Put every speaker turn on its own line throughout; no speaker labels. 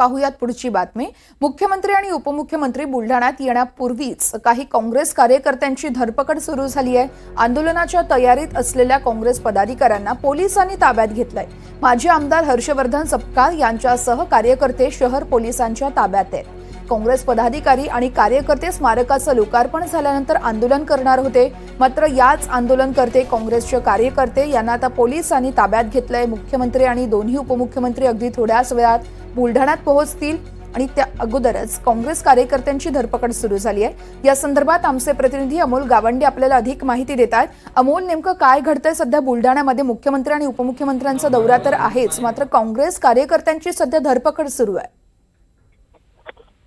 पाहुयात पुढची बातमी. मुख्यमंत्री आणि उपमुख्यमंत्री बुलढाण्यात येण्यापूर्वीच काही काँग्रेस कार्यकर्त्यांची धरपकड सुरू झाली आहे. आंदोलनाच्या तयारीत असलेल्या काँग्रेस पदाधिकाऱ्यांना पोलिसांनी ताब्यात घेतलंय. माजी आमदार हर्षवर्धन सपकाळ यांच्यासह कार्यकर्ते शहर पोलिसांच्या ताब्यात आहेत. काँग्रेस पदाधिकारी आणि कार्यकर्ते स्मारकाचं लोकार्पण झाल्यानंतर आंदोलन करणार होते. मात्र याच आंदोलनकर्ते काँग्रेसचे कार्यकर्ते यांना आता पोलिसांनी ताब्यात घेतलंय. मुख्यमंत्री आणि दोन्ही उपमुख्यमंत्री अगदी थोड्याच वेळात बुलढाण्यात पोहोचतील आणि त्या अगोदरच काँग्रेस कार्यकर्त्यांची धरपकड सुरू झाली आहे. या संदर्भात आमचे प्रतिनिधी अमोल गावंडे आपल्याला अधिक माहिती देत आहेत अमोल नेमकं काय घडतंय? सध्या बुलढाण्यामध्ये मुख्यमंत्री आणि उपमुख्यमंत्र्यांचा दौरा तर आहेच मात्र काँग्रेस कार्यकर्त्यांची सध्या धरपकड सुरू आहे.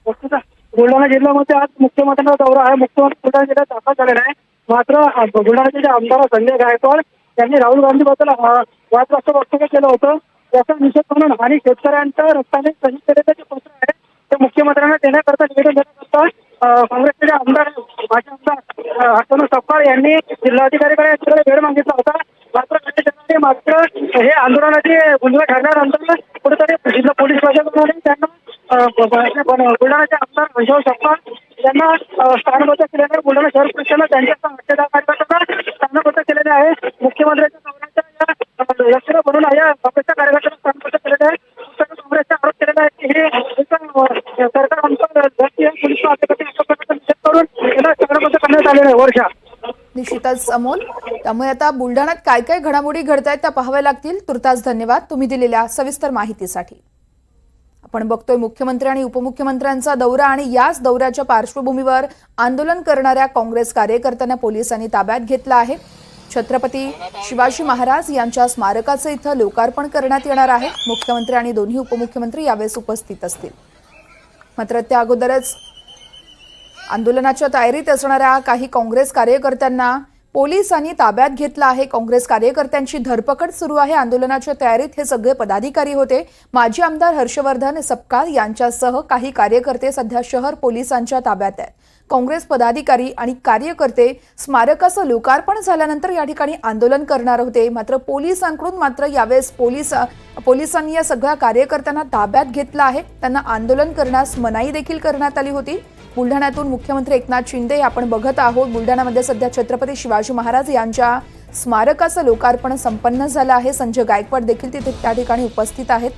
वस्तुतः बुलढाणा जिल्ह्यामध्ये आज मुख्यमंत्र्यांचा दौरा आहे. मुख्यमंत्री बुलढाणा जिल्ह्यात दाखल झालेला आहे. मात्र अ, बुलढाण्याचे जे आमदार संजय गायकवाड त्यांनी राहुल गांधी बद्दल वादग्रस्त वक्तव्य केलं होतं. त्याचा निषेध म्हणून आणि शेतकऱ्यांच्या रस्त्याने संहितेचं जे पत्र आहे ते मुख्यमंत्र्यांना देण्याकरता निवेदन देण्याकरता अ, काँग्रेसचे जे आमदार माजी आमदार अ, हसन सपकाळ यांनी जिल्हाधिकारीकडे याच्याकडे वेळ मागितला होता. मात्र मात्र हे आंदोलनाची भूमिका ठरल्यानंतर कुठेतरी जिल्हा पोलीस प्रशासनाने त्यांना अ, बुलढाण्याचे आमदार हर्षव सपकाळ यांना स्थानबद्ध केल्याने बुलढाणा शहर परिषदेला त्यांच्या हत्येचा कार्यकर्त्यांना स्थानबद्ध केलेले आहे मुख्यमंत्र्यांच्या दौऱ्याच्या लक्षणं बनून या काँग्रेसच्या कार्यकर्त्यांना स्थानबद्ध केलेले आहे काँग्रेसचा आरोप केलेला आहे की हे सरकार आमचं राष्ट्रीय पोलीस अधिकारी निषेध करून त्यांना स्थानबद्ध करण्यात आलेलं आहे वर्षा
निश्चितच अमोल. त्यामुळे आता बुलढाण्यात काय काय घडामोडी घडत आहेत त्या पाहाव्या लागतील. तुर्तास धन्यवाद. तुम्ही दिलेल्या सविस्तर माहितीसाठी. आपण बघतोय मुख्यमंत्री आणि उपमुख्यमंत्र्यांचा दौरा आणि याच दौऱ्याच्या पार्श्वभूमीवर आंदोलन करणाऱ्या काँग्रेस कार्यकर्त्यांना पोलिसांनी ताब्यात घेतलं आहे. छत्रपती शिवाजी महाराज यांच्या स्मारकाचं इथं लोकार्पण करण्यात येणार आहे. मुख्यमंत्री आणि दोन्ही उपमुख्यमंत्री यावेळेस उपस्थित असतील. मात्र त्या अगोदरच आंदोलनाच्या तयारीत असणाऱ्या काही काँग्रेस कार्यकर्त्यांना पोलिसांनी ताब्यात घेतलं आहे. काँग्रेस कार्यकर्त्यांची धरपकड सुरू आहे. आंदोलनाच्या तयारीत हे सगळे पदाधिकारी होते. माजी आमदार हर्षवर्धन सपकाळ यांच्यासह काही कार्यकर्ते सध्या शहर पोलिसांच्या ताब्यात आहेत. काँग्रेस पदाधिकारी आणि कार्यकर्ते स्मारकाचं लोकार्पण झाल्यानंतर या ठिकाणी आंदोलन करणार होते. मात्र पोलिसांकडून मात्र यावेळेस पोलीस पोलिसांनी या सगळ्या कार्यकर्त्यांना ताब्यात घेतलं आहे. त्यांना आंदोलन करण्यास मनाई देखील करण्यात आली होती. बुलढाण्यातून मुख्यमंत्री एकनाथ शिंदे आपण बघत आहोत. बुलढाण्यामध्ये सध्या छत्रपती शिवाजी महाराज यांच्या स्मारकाचं लोकार्पण संपन्न झालं आहे. संजय गायकवाड देखील तिथे त्या ठिकाणी उपस्थित आहेत.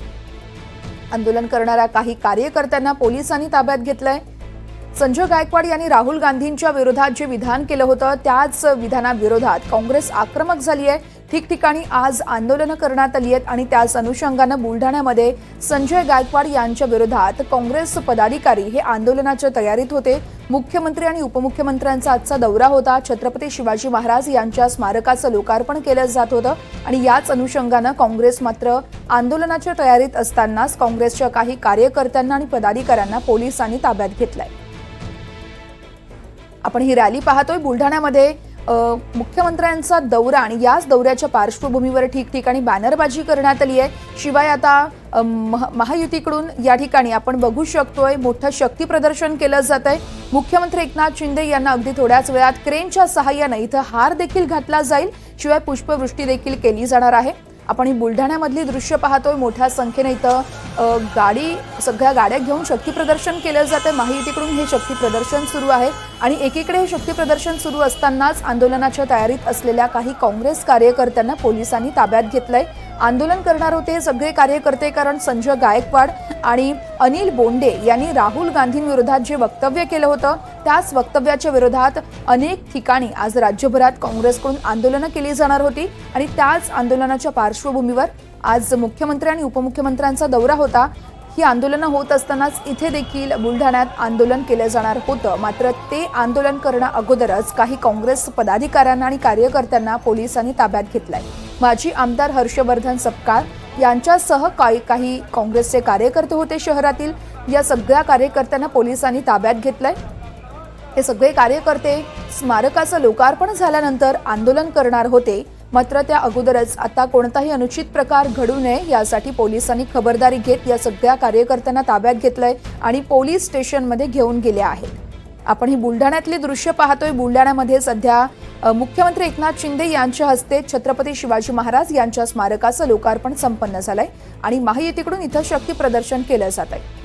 आंदोलन करणाऱ्या काही कार्यकर्त्यांना पोलिसांनी ताब्यात घेतलंय. संजय गायकवाड यांनी राहुल गांधींच्या विरोधात जे विधान केलं होतं त्याच विधानाविरोधात काँग्रेस आक्रमक झाली आहे ठिकठिकाणी आज आंदोलनं करण्यात आली आहेत आणि त्याच अनुषंगानं बुलढाण्यामध्ये संजय गायकवाड यांच्या विरोधात काँग्रेस पदाधिकारी हे आंदोलनाच्या तयारीत होते. मुख्यमंत्री आणि उपमुख्यमंत्र्यांचा आजचा दौरा होता. छत्रपती शिवाजी महाराज यांच्या स्मारकाचं लोकार्पण केलं जात होतं आणि याच अनुषंगानं काँग्रेस मात्र आंदोलनाच्या तयारीत असतानाच काँग्रेसच्या काही कार्यकर्त्यांना आणि पदाधिकाऱ्यांना पोलिसांनी ताब्यात घेतलंय. आपण ही रॅली पाहतोय. बुलढाण्यामध्ये मुख्यमंत्र्यांचा दौरा आणि याच दौऱ्याच्या पार्श्वभूमीवर ठिकठिकाणी बॅनरबाजी करण्यात आली आहे. शिवाय आता मह- महायुतीकडून या ठिकाणी आपण बघू शकतोय मोठं शक्ती प्रदर्शन केलं जात आहे. मुख्यमंत्री एकनाथ शिंदे यांना अगदी थोड्याच वेळात क्रेनच्या सहाय्यानं इथं हार देखील घातला जाईल. शिवाय पुष्पवृष्टी देखील केली जाणार आहे. आपण ही बुलढाण्यामधली दृश्य पाहतोय मोठ्या संख्येने इथं गाडी सगळ्या गाड्या घेऊन शक्तीप्रदर्शन केलं जातं महायुतीकडून हे शक्तीप्रदर्शन सुरू आहे आणि एकीकडे हे शक्तीप्रदर्शन सुरू असतानाच आंदोलनाच्या तयारीत असलेल्या काही काँग्रेस कार्यकर्त्यांना पोलिसांनी ताब्यात घेतलंय. आंदोलन करणार होते सगळे कार्यकर्ते कारण संजय गायकवाड आणि अनिल बोंडे यांनी राहुल गांधींविरोधात जे वक्तव्य केलं होतं त्याच वक्तव्याच्या विरोधात अनेक ठिकाणी आज राज्यभरात काँग्रेसकडून आंदोलनं केली जाणार होती आणि त्याच आंदोलनाच्या पार्श्वभूमीवर आज मुख्यमंत्री आणि उपमुख्यमंत्र्यांचा दौरा होता. ही आंदोलनं होत असतानाच इथे देखील बुलढाण्यात आंदोलन केलं जाणार होतं. मात्र ते आंदोलन करणं अगोदरच काही काँग्रेस पदाधिकाऱ्यांना आणि कार्यकर्त्यांना पोलिसांनी ताब्यात घेतलंय. माजी आमदार हर्षवर्धन सपकाळ यांच्यासह काही काही काँग्रेसचे कार्यकर्ते होते शहरातील. या सगळ्या कार्यकर्त्यांना पोलिसांनी ताब्यात घेतलंय. हे सगळे कार्यकर्ते स्मारकाचं लोकार्पण झाल्यानंतर आंदोलन करणार होते. मात्र त्या अगोदरच आता कोणताही अनुचित प्रकार घडू नये यासाठी पोलिसांनी खबरदारी घेत या सगळ्या कार्यकर्त्यांना ताब्यात घेतलंय आणि पोलीस स्टेशनमध्ये घेऊन गेले आहेत. आपण ही बुलढाण्यातली दृश्य पाहतोय. बुलढाण्यामध्ये सध्या मुख्यमंत्री एकनाथ शिंदे यांच्या हस्ते छत्रपती शिवाजी महाराज यांच्या स्मारकाचं लोकार्पण संपन्न झालंय आणि महायुतीकडून इथं शक्ती प्रदर्शन केलं जात आहे